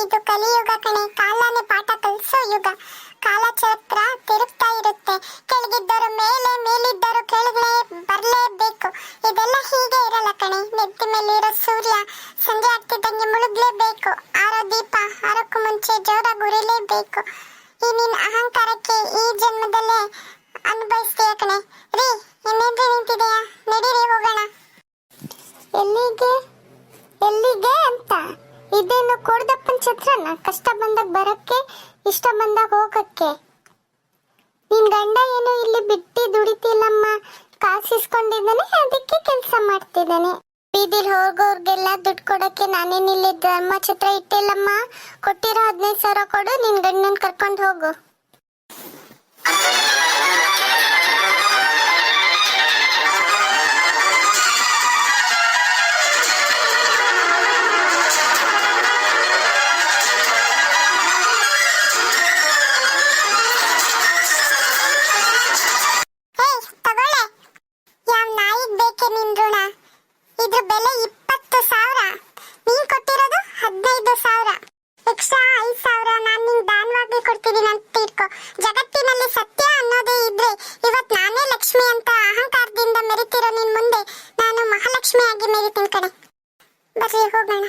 ಇದು ಕಲಿಯುಗ ಕಣೆ. ಕಾಲನೇ ಪಾಠ ಕಲಿಸೋ ಯುಗ. ಕಾಲಚಕ್ರ ತಿರುಗ್ತಾ ಇರುತ್ತೆ. ಕೆಳಗಿದ್ದರು ಮೇಲೆ ಮೇಲಿದ್ದರು ಕೆಳಗೆ ಬರಲೇಬೇಕು. ಇದೆಲ್ಲ ಹೀಗೆ ಇರಲ್ಲ ಕಣೆ. ನೆತ್ತಿ ಇರೋ ಸೂರ್ಯ ಸಂಜೆ ಆಗ್ತಿದ್ದಂಗೆ ಮುಳುಗ್ಲೇಬೇಕು. ಆರೋ ದೀಪ, ಆರೋಕ್ಕೂ ಮುಂಚೆ ಜೋರಾಗಿ ಗುರಿಲೇಬೇಕು ಈ ನಿನ್ನ ಅಹಂಕಾರಕ್ಕೆ ಈ ಜನ್ಮದಲ್ಲೇ ಅನುಭವಿಸ್ತೀಯ ಕಣೆ. ರೀ ಇನ್ನೇನ್ರಿ ನಿಂತಿದೆಯಾ? ನಡೀರಿ, ಹೋಗೋಣ. ಎಲ್ಲಿಗೆ? ಎಲ್ಲಿಗೆ? ಇದೇನು ಕೊಡ್ದಪ್ಪನ ಛತ್ರನ ಕಷ್ಟ ಬಂದಾಗ ಬರಕ್ಕೆ, ಇಷ್ಟ ಬಂದಾಗ ಹೋಗಕ್ಕೆ? ನಿನ್ ಗಂಡ ಏನು ಇಲ್ಲಿ ಬಿಟ್ಟಿ ದುಡಿತಿಲ್ಲಮ್ಮ? ಕಾಸಿಸ್ಕೊಂಡಿದ್ದಾನೆ, ಅದಕ್ಕೆ ಕೆಲಸ ಮಾಡ್ತಿದ್ದಾನೆ. ಬೀದಿಲ್ ಹೋಗೋರ್ಗೆಲ್ಲ ದುಡ್ಡು ಕೊಡಕ್ಕೆ ನಾನೇನಿಲ್ಲಿ ಧರ್ಮ ಛತ್ರ ಇಟ್ಟಿಲ್ಲಮ್ಮ? ಕೊಟ್ಟಿರೋ ಹದಿನೈದು ಸಾವಿರ ಕೊಡು, ನಿನ್ ಗಂಡನ್ ಕರ್ಕೊಂಡು ಹೋಗು. ನಾಯಿಗ್ ಇದರ ಇದ್ರ ಬೆಲೆ ಇಪ್ಪತ್ತು ಸಾವಿರ. ನೀನ್ ಕೊಟ್ಟಿರೋದು ಹದಿನೈದು ಸಾವಿರ. ಎಕ್ಸ್ಟ್ರಾ ಐದು ಸಾವಿರ ನಾನು ನಿಂಗೆ ದಾನವಾಗಿ ಕೊಡ್ತಿದ್ದೀನಿ ಅಂತ ಇಟ್ಕೋ. ಜಗತ್ತಿನಲ್ಲಿ ಸತ್ಯ ಅನ್ನೋದೇ ಇದ್ರೆ ಇವತ್ ನಾನೇ ಲಕ್ಷ್ಮಿ ಅಂತ ಅಹಂಕಾರದಿಂದ ಮೆರಿತಿರೋ ನಿನ್ ಮುಂದೆ ನಾನು ಮಹಾಲಕ್ಷ್ಮಿಯಾಗಿ ಮೆರಿತೀನಿ ಕಣೆ. ಬರ್ರಿ ಹೋಗೋಣ